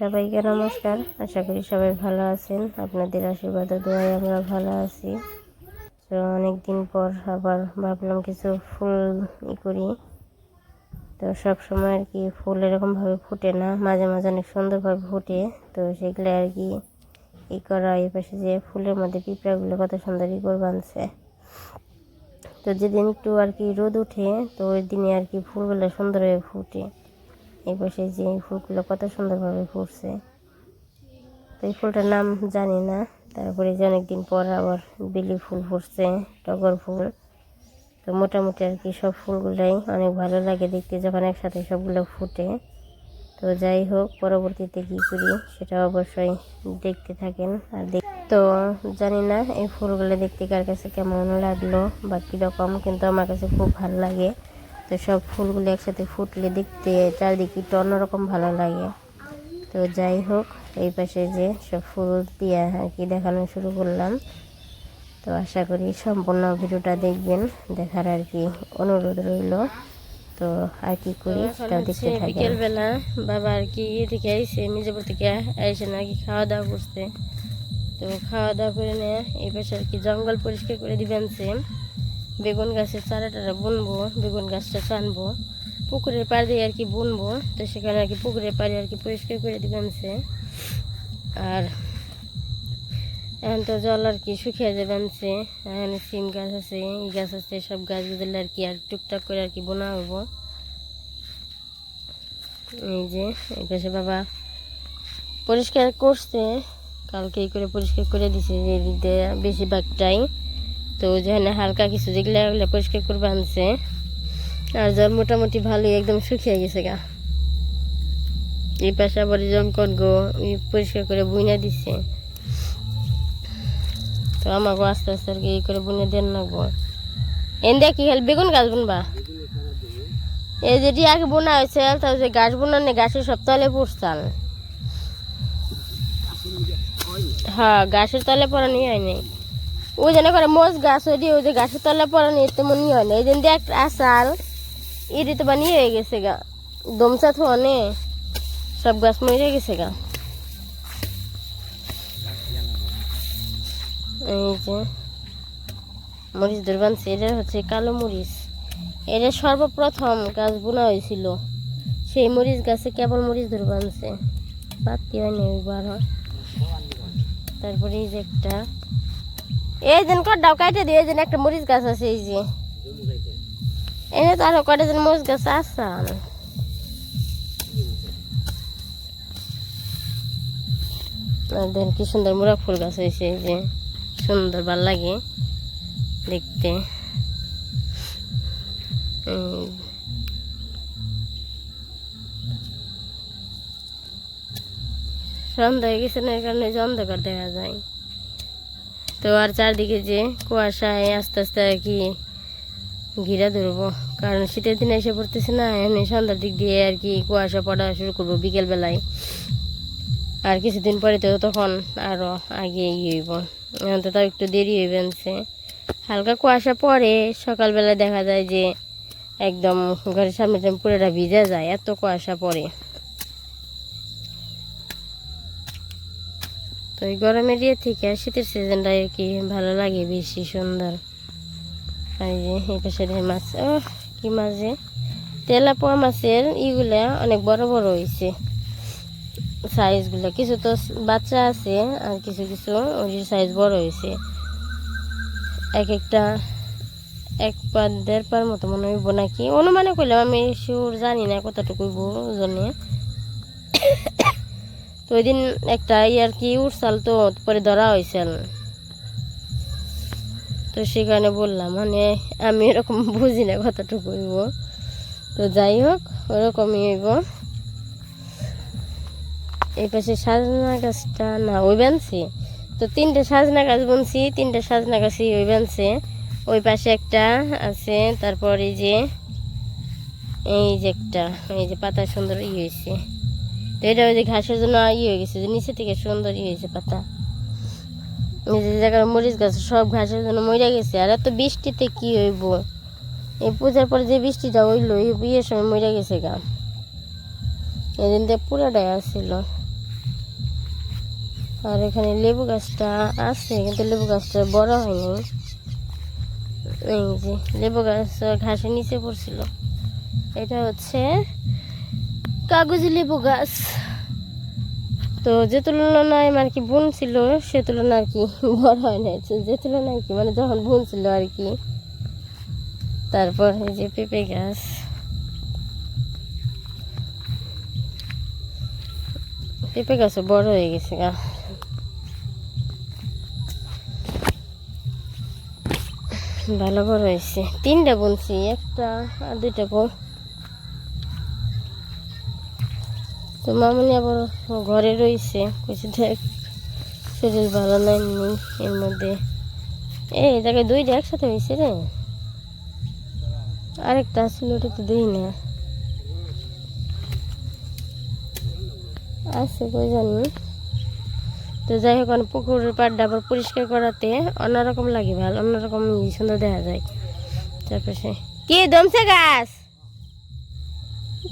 সবাইকে নমস্কার। আশা করি সবাই ভালো আছেন। আপনাদের আশীর্বাদ দোয়ায় আমরা ভালো আছি। তো অনেকদিন পর আবার ভাবলাম কিছু ফুল ই করি। তো সব সময় আর কি ফুল এরকমভাবে ফুটে না, মাঝে মাঝে অনেক সুন্দরভাবে ফুটে। তো সেগুলো আর কি ই করা, এই পাশে যে ফুলের মধ্যে পিঁপড়াগুলো কত সুন্দর ই করে বানছে তো যেদিন একটু আর কি রোদ উঠে, তো ওই দিনে আর কি ফুলগুলো সুন্দর হয়ে ফুটে। এই পাশে যে ফুলগুলো কত সুন্দরভাবে ফুটছে। তো এই ফুলটার নাম জানি না। তারপরে যে অনেকদিন পর আবার বেলি ফুল ফুটছে, টগর ফুল। তো মোটামুটি আর কি সব ফুলগুলাই অনেক ভালো লাগে দেখতে যখন একসাথে সবগুলো ফুটে। তো যাই হোক, পরবর্তীতে কী করি সেটা অবশ্যই দেখতে থাকেন আর তো জানি না এই ফুলগুলো দেখতে কার কাছে কেমন লাগল বা কীরকম, কিন্তু আমার কাছে খুব ভালো লাগে। তো সব ফুলগুলো একসাথে ফুটলে দেখতে চারদিকে একটু অন্যরকম ভালো লাগে। তো যাই হোক এই পাশে যে সব ফুল দিয়ে আর কি দেখানো শুরু করলাম। তো আশা করি সম্পূর্ণ ভিডিওটা দেখবেন দেখার আর কি অনুরোধ রইল। তো আর কি করি সেটাও দেখতে থাকেন। বিকেলবেলা বাবা আর কি এদিকে আইসে মির্জাপুর থেকে আইসে নাকি খাওয়া দাওয়া করছে। তো খাওয়া দাওয়া করে নিয়ে এই পাশে আর কি জঙ্গল পরিষ্কার করে দিবেন সে বেগুন গাছের চারা টারা বুনবো, বেগুন গাছটা চানবো পুকুরের পাড় দিয়ে আর কি বুনবো। তো সেখানে আর কি পুকুরের পাড়ে আর কি পরিষ্কার করে দিবেন সে আর এখন তো জল আর কি শুকিয়ে যাবেন সে এখানে সিম গাছ আছে ই গাছ আছে, সব গাছগুলো আর কি আর টুকটাক করে আর কি বোনা হব। এই যে, এই পাশে বাবা পরিষ্কার করছে কালকে এই করে পরিষ্কার করে দিছে যে বেশিরভাগটাই। তো যেখানে হালকা কিছু যেগুলো ওগুলো পরিষ্কার করবে আনছে আর জল মোটামুটি ভালোই, একদম শুকিয়ে গেছে গা। এই পাশে আবার জমকট গো পরিষ্কার করে বুনে দিছে। তো আমাকে আস্তে আস্তে আর কি করে বুনে দেন গো। এন দিয়ে কি খালি বেগুন গাছ বুনবা? এই যেটি আগে বোনা হয়েছে তাও যে গাছ বোনা নেই গাছের সব তলে পড়ছাল। হ্যাঁ গাছের তলে পড়া নিয়ে হয় নাই। ওই জন্য করে মোজ গাছ, ওই ওই যে গাছের তলে পড়া নিয়ে তেমন নিয়ে হয় না। এই দিন দেখ আসাল এটি তো বানিয়ে হয়ে গেছে গা। দমসা থনে সব গাছ মরে গেছে গা। এই যে, মরিচ দুর্বানছে এটা হচ্ছে কালো মরিচ। এটা সর্বপ্রথম গাছ বোনা হয়েছিল। সেই মরিচ গাছে কেবল মরিচ দুর্বানছে বাতি হয়নি ওইবার তারপরে এই যে একটা এই দিন কটাও কাটে দিয়ে এই দিন একটা মরিচ গাছ আছে, এই যে। এনে তো আরও কটা দিন মরিচ গাছ আর দেখেন কি সুন্দর মোরা ফুল গাছ হয়েছে, এই যে। সুন্দর, ভালো লাগে দেখতে। সন্ধ্যা গেছে না এর কারণে অন্ধকার দেখা যায়। তো আর চারদিকে যে কুয়াশায় আস্তে আস্তে আর কি ঘিরা ধরবো। কারণ শীতের দিনে এসে পড়তেছে না, এমনি সন্ধ্যার দিক দিয়ে আর কি কুয়াশা পড়া শুরু করব বিকেলবেলায়। আর কিছুদিন পরে তো তখন আরও আগে ইয়ে হইব। এখন তো তাও একটু দেরি হয়ে বেনছে হালকা কুয়াশা পড়ে সকালবেলা দেখা যায় যে একদম ঘরের সামনে পুরোটা ভিজে যায়, এত কুয়াশা পড়ে। তো এই গরমের ইয়ে থেকে আর শীতের সিজনটা আর কি ভালো লাগে বেশি সুন্দর? এই যে, এই পাশে মাছ ও কি মাছ যে? তেলাপোয়া মাছের ইগুলা অনেক বড় বড় হয়েছে সাইজগুলো কিছু তো বাচ্চা আছে আর কিছু কিছু ওই সাইজ বড় হয়েছে এক একটা এক পা, দেড় পার মতো মনে হইব নাকি? অনুমানে করলাম আমি শিওর জানি না কতটুকু ওজনে। তো ওই দিন একটা ইয়ার কি উঠছাল তো, পরে ধরা হয়েছিল তো সেখানে বললাম মানে আমি এরকম বুঝি না কতটুকু হইব। তো যাই হোক, ওরকমই হইব। এই পাশে সাজনা গাছটা, না, ওই বানছে। তো তিনটে সাজনা গাছ বুনছি, তিনটে সাজনা গাছই ওই বানছে। ওই পাশে একটা আছে, তারপর এই যে এই যে একটা, এই যে পাতা সুন্দর ই হয়েছে এটা ওই যে ঘাসের জন্য ই হয়ে গেছে, যে নিচে থেকে সুন্দর ই হয়েছে পাতা। যে জায়গায় মরিচ গাছ, সব ঘাসের জন্য মরে গেছে। আর এত বৃষ্টিতে কি হইব? এই পূজার পরে যে বৃষ্টিটা হইল, এই বিয়ের সময় মরে গেছে গা। এদিন দিয়ে পুরাটাই আসছিল। আর এখানে লেবু গাছটা আছে, কিন্তু লেবু গাছটা বড় হয়নি। এই যে লেবু গাছ ঘাসের নিচে পড়ছিল। এটা হচ্ছে কাগজি লেবু গাছ। তো যে তুলনায় আর কি বোন ছিল, সে তুলনায় আর কি বড় হয় না যে তুলনায় কি মানে যখন বোন ছিল আর কি। তারপর এই যে পেঁপে গাছ। পেঁপে গাছও বড় হয়ে গেছে গা। ভালো বড় হয়েছে। তিনটা বুনছি একটা আর দুইটা বউ তো মামনি আবার ঘরে রয়েছে কইছে, দেখ, শরীর ভালো নাই এর মধ্যে। এই জায়গায় দুইটা একসাথে হয়েছে রে। আরেকটা আসলে ওটা তো দিই না। আছে, কই জানি। তো যাই হোক পুকুরের পাড়টা আবার পরিষ্কার করাতে অন্যরকম লাগে ভালো, অন্যরকম সুন্দর দেখা যায়। চারপাশে কি দমছে গাছ?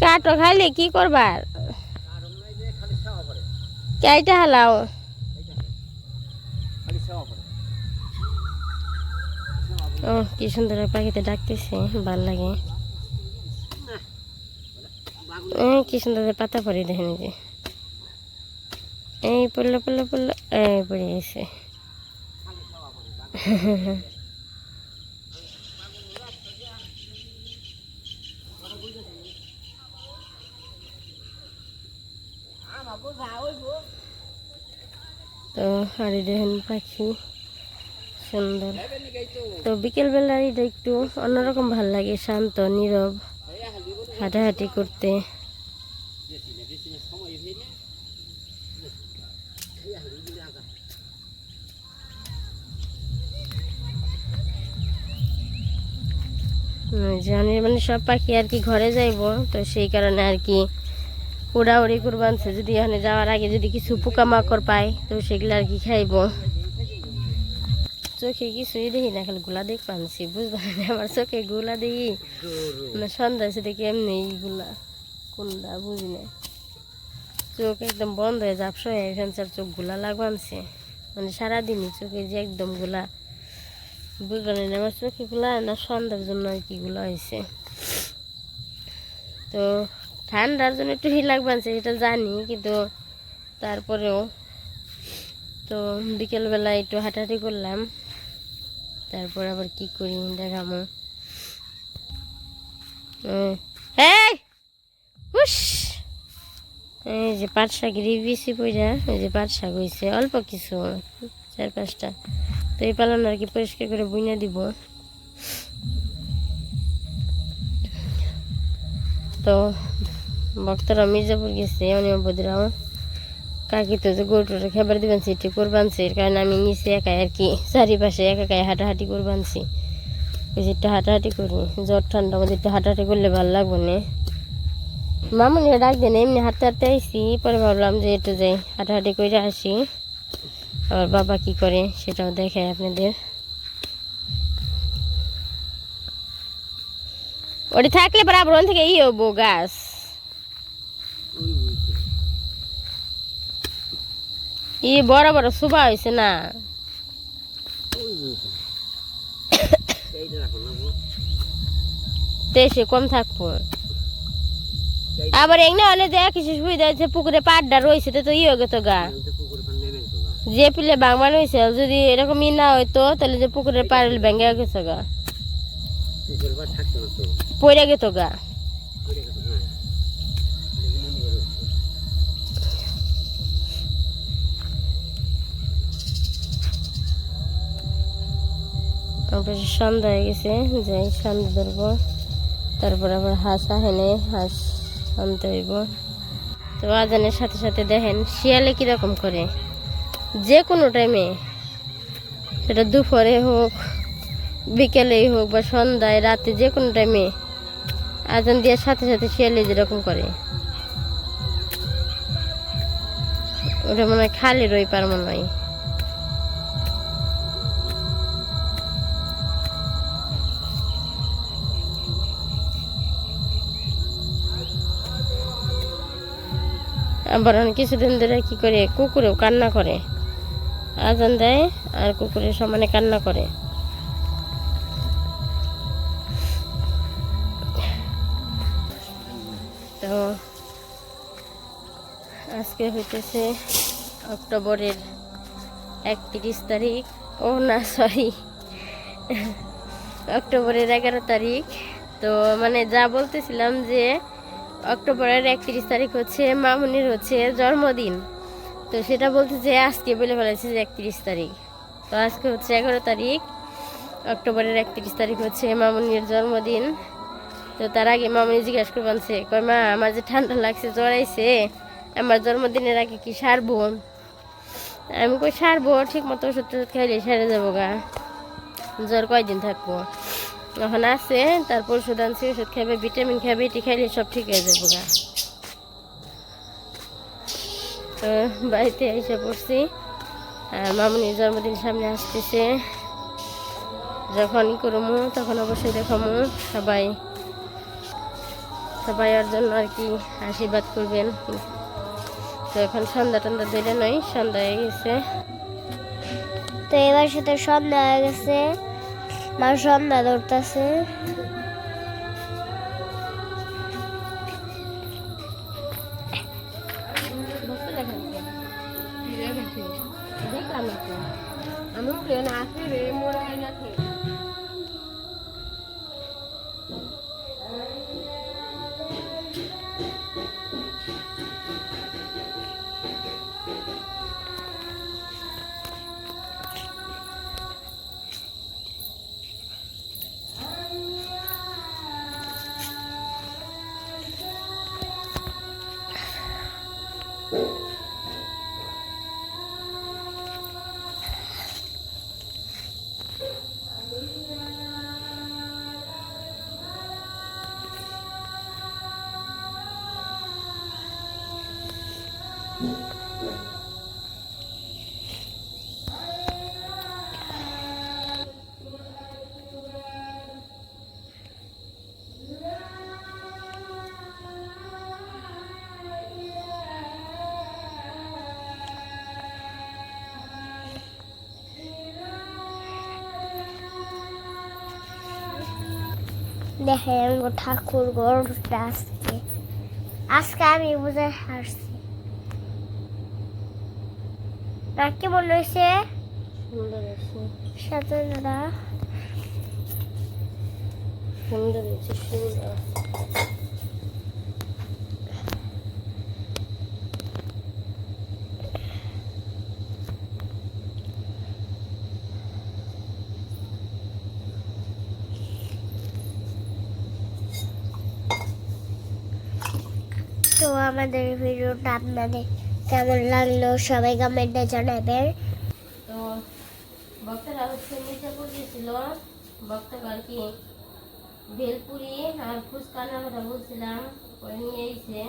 কাটো খাইলে কি করবার? কেইটা হালাও। ও, কি সুন্দর পাখিতে ডাকতেছে, ভালো লাগে। কি সুন্দর পাতা পরে দেখেন যে। এই পড়ল পড়ল পড়ল, এই পড়ে গেছে। তো আর দেখেন পাখি, সুন্দর। তো বিকেলবেলা এটা একটু অন্যরকম ভালো লাগে, শান্ত, নীরব, হাঁটাহাঁটি করতে। জানি মানে সব পাখি আর কি ঘরে যাইব, তো সেই কারণে আর কি উড়াউড়ি করবানছে। যদি এখানে যাওয়ার আগে যদি কিছু পোকামাকড় পায়, তো সেগুলো আর কি খাইব। চোখে কিছুই দেখি না, খালি গুলা দেখ পানছি বুঝবা আমার চোখে গুলা দেখি। না সন্ধ্যা এসে দেখি এমনি এইগুলা, কোনটা বুঝি না। চোখ একদম বন্ধ হয়ে, ঝাপসা হয়ে ফ্যান্সার চোখগুলা লাগবানছে। মানে সারাদিনই চোখে যে একদমগুলা পারি না, আমার চোখে গুলা না সন্ধ্যার জন্য আর কি গুলা হয়েছে। তো ঠান্ডার জন্য একটু হি লাগবানছে সেটা জানি, কিন্তু তারপরেও তো বিকেলবেলা একটু হাঁটাহাঁটি করলাম। তারপর আবার কি করি দেখামো। এই যে পাট শাক রিবিসি পইরা, এই যে পাট শাক হয়েছে অল্প কিছু, চার পাঁচটা। তো এই পালন আর কি পরিষ্কার করে বুইনা দিব। তো ভক্তরা মির্জাপুর গেছে অনিয়বদিরাও কাকি তো যে গরুটা খাবার দিবেন, সেটি করবানছি। কারণে আমি নিচে একাই আর কি, চারিপাশে একা একাই হাঁটাহাঁটি করবানছি। একটু হাঁটাহাঁটি করি, জ্বর ঠান্ডা মধ্যে একটু হাঁটাহাঁটি করলে ভালো লাগবে না। মামুনি ডাক দেন, এমনি হাঁটতে হাঁটতে আইসি পরে ভাবলাম যে একটু যাই, হাঁটাহাঁটি করে আসি। আবার বাবা কি করে, সেটাও দেখায় আপনাদের। ওটি থাকলে বরাবর ওখান থেকে ই হব গাছ। ই বড় বড় সুবা হয়েছে না। কম থাকব। আবার এখানে হলে যে কিছু সুবিধা হয়েছে, পুকুরে পাড্ডা রয়েছে, তো ই হয়ে গেতো গা। যে পিলে বাংমান হয়েছে, যদি এরকম ই না হইতো, তাহলে যে পুকুরের পাড়ে ভেঙে গেছে গা। পড়ে গেতো গা। তারপরে সন্ধ্যা হয়ে গেছে, যাই সন্ধ্যা ধরবো। তারপর আবার হাঁস আহেনে, হাঁস আনতে হইব। তো আজানের সাথে সাথে দেখেন, শিয়ালে কীরকম করে? যে কোনো টাইমে সেটা দুপুরে হোক, বিকেলেই হোক বা সন্ধ্যায়, রাতে যে কোনো টাইমে আজান দেওয়ার সাথে সাথে শিয়ালে যেরকম করে। ওটা মনে হয় খালি রই পার মনে হয়। আবার কিছুদিন ধরে কি করে? কুকুরেও কান্না করে। আজান দেয় আর কুকুরের সমানে কান্না করে। তো আজকে হইতেছে অক্টোবরের একত্রিশ তারিখ। ও না সরি অক্টোবরের এগারো তারিখ। তো মানে যা বলতেছিলাম যে অক্টোবরের একত্রিশ তারিখ হচ্ছে মামুনির হচ্ছে জন্মদিন। তো সেটা বলতে যে আজকে বলে ফেলেছি যে একত্রিশ তারিখ। তো আজকে হচ্ছে এগারো তারিখ, অক্টোবরের একত্রিশ তারিখ হচ্ছে মামুনির জন্মদিন। তো তার আগে মামুনি জিজ্ঞাসা করে বলছে কয় মা, আমার যে ঠান্ডা লাগছে, জ্বর আইছে, আমার জন্মদিনের আগে কি সারবো? আমি কই, সারবো ঠিক মতো ওষুধ টষুধ খাইলে সেরে যাব গা। জ্বর কয়দিন থাকব? যখন আছে, তারপর ওষুধ আনছি, ওষুধ খাবে ভিটামিন খাবে এটি খাইলে সব ঠিক হয়ে যাব গা। বাড়িতে এসে পড়ছি, আর মামুনির জন্মদিন সামনে আসতেছে। যখন ই করব তখন অবশ্যই দেখামু, সবাই সবাই ওর জন্য আর কি আশীর্বাদ করবেন। তো এখন সন্ধ্যা টন্ধা দিলে নয়, সন্ধ্যা হয়ে গেছে। তো এবার সাথে সন্ধ্যা হয়ে গেছে। মা সন্ধ্যা ধরতেছে দেখেন ঠাকুর গরুটা আজকে। আজকে আমি বুঝে হাসছি না কি মনে হয়েছে সাথে দাদা সুন্দর হয়েছে সুন্দর তো আমাদের ভিডিওটা আপনাদের কেমন লাগল সবাই কমেন্টে জানাবেন। তো হচ্ছে পড়িয়েছিল ভক্তরা আর কি? ভেলপুরি আর ফুচকানোর কথা বলছিলাম ওই নিয়ে এসে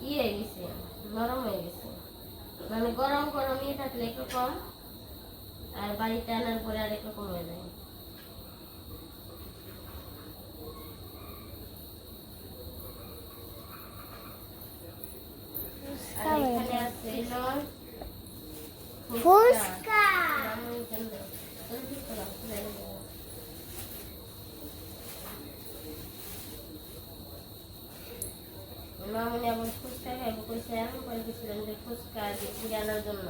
ইয়ে হয়ে গেছে নরম হয়ে গেছে। মানে গরম গরম ইয়ে থাকলে একরকম আর বাড়িতে আনার পরে আর একরকম হয়ে যায় আর এখানে আছে হলো ফুচকা। মামনি আবার ফুচকা খাইবো কইছে আমি করে গেছিলাম যে ফুচকা দিয়ে আনার জন্য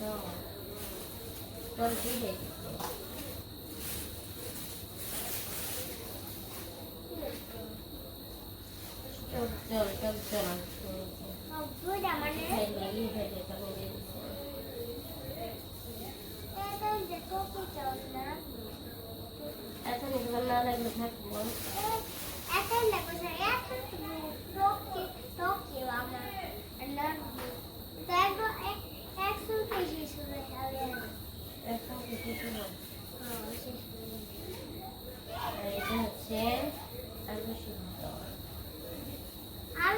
তো, তোর কি হয়েছে চল চল চল চল খাইলে ই খাইলে পানি দিয়ে দিছে এখন এগুলো না লাগলে থাকব এখন কিছু শুনো আর এটা হচ্ছে আলু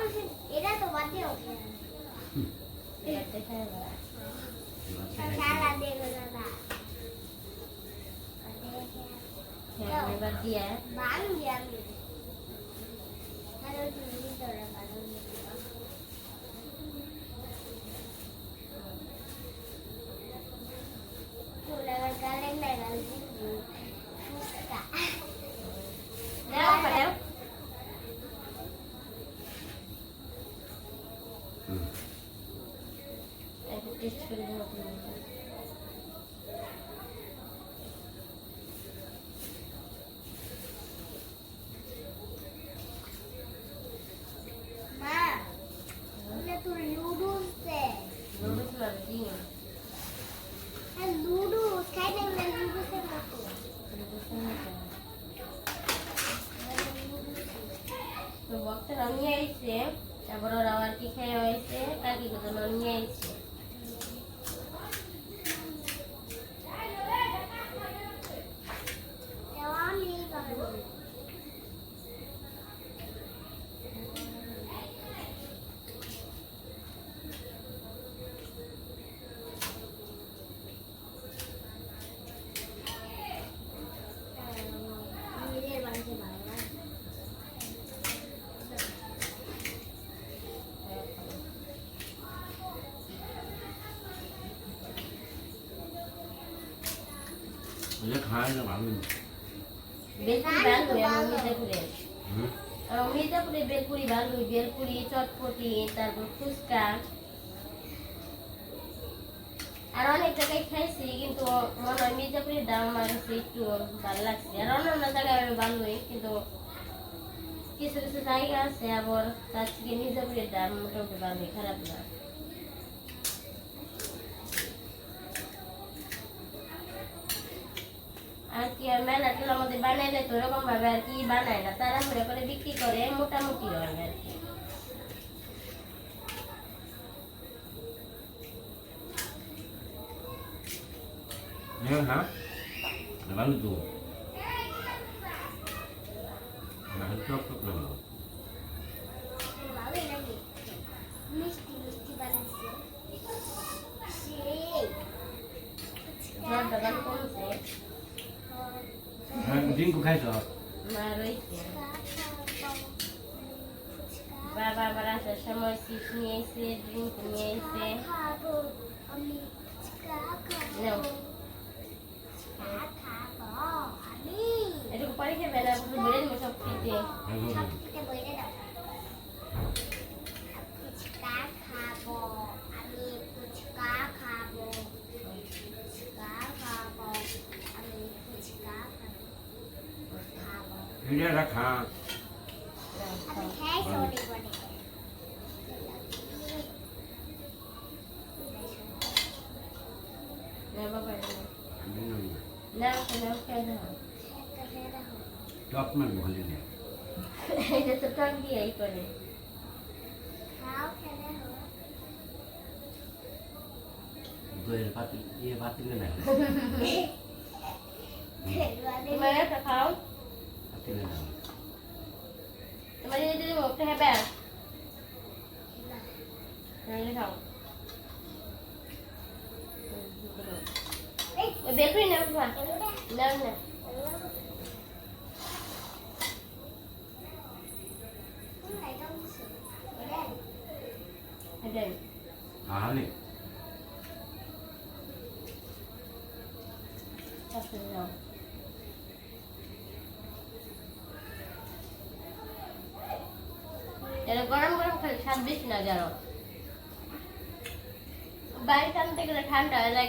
সিদ্ধ এটা তো বাদে এটা দেখায় না সারা দেবে দাদা এবার দিয়ে বান্ধি আমি আরও তুমি ধরে বান্ধি Ulangan kalian dengan ibu Fuska দাও দাও হুম। একটু টেস্ট করে এটা খায় না ভালো বেলপুরি ভালো আমি মির্জাপুরে হুম আমার মির্জাপুরে বেলপুরি ভালো বেলপুরি চটপটি তারপর ফুচকা আর অনেক জায়গায় খাইছি কিন্তু মনে হয় মির্জাপুরের দাম আমার কাছে একটু ভালো লাগছে আর অন্যান্য জায়গায় আমি ভালোই কিন্তু কিছু কিছু জায়গা আছে আবার তার থেকে মির্জাপুরের দাম মোটামুটি ভালোই খারাপ না আর কি আর মেলাগুলো আমাদের বানাই দেয় তো ওরকম ভাবে আর কি বানায় না। তারা মনে করে বিক্রি করে মোটামুটি হয় আর কি। হ্যাঁ হ্যাঁ। ভালো তো। ভালো চপ ডিঙ্কু খাইছ? বাবা আবার আসার সময় চিপস নিয়ে এসে ড্রিঙ্ক নিয়ে এসে. এটুকু পরে খেবে না বেড়ে নেব সব খেতে এটা রাখা Ami hai sorry boleh. না বাবা না না খেয়ে দাও চপ মারবো খালি না এটা তো টক দিয়েই করে How can I help? দইয়ের পাতি ইয়ে পাতি না তোমার একটা খাও পাতি না তোমার যদি তুমি মুখটা খাবে তাহলে খাও ওই বেলপুরি নাও তোমার নাও না এটাই তাহলে আচ্ছা এটা গরম গরম খেলে স্বাদ বেশি না জানো বাড়িতে আনতে গেলে ঠান্ডা হয়ে যায়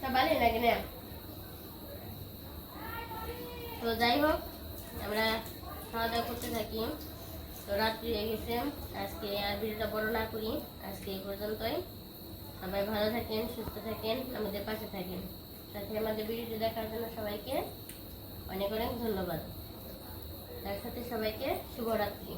তা ভালোই লাগে না? তো যাই হোক, আমরা খাওয়া দাওয়া করতে থাকি। তো রাত্রি হয়ে গেছে, আজকে আর ভিডিওটা বড় না করি, আজকে এই পর্যন্তই। সবাই ভালো থাকেন, সুস্থ থাকেন, আমাদের পাশে থাকেন। সাথে আমাদের ভিডিওটি দেখার জন্য সবাইকে অনেক অনেক ধন্যবাদ। তার সাথে সবাইকে শুভরাত্রি।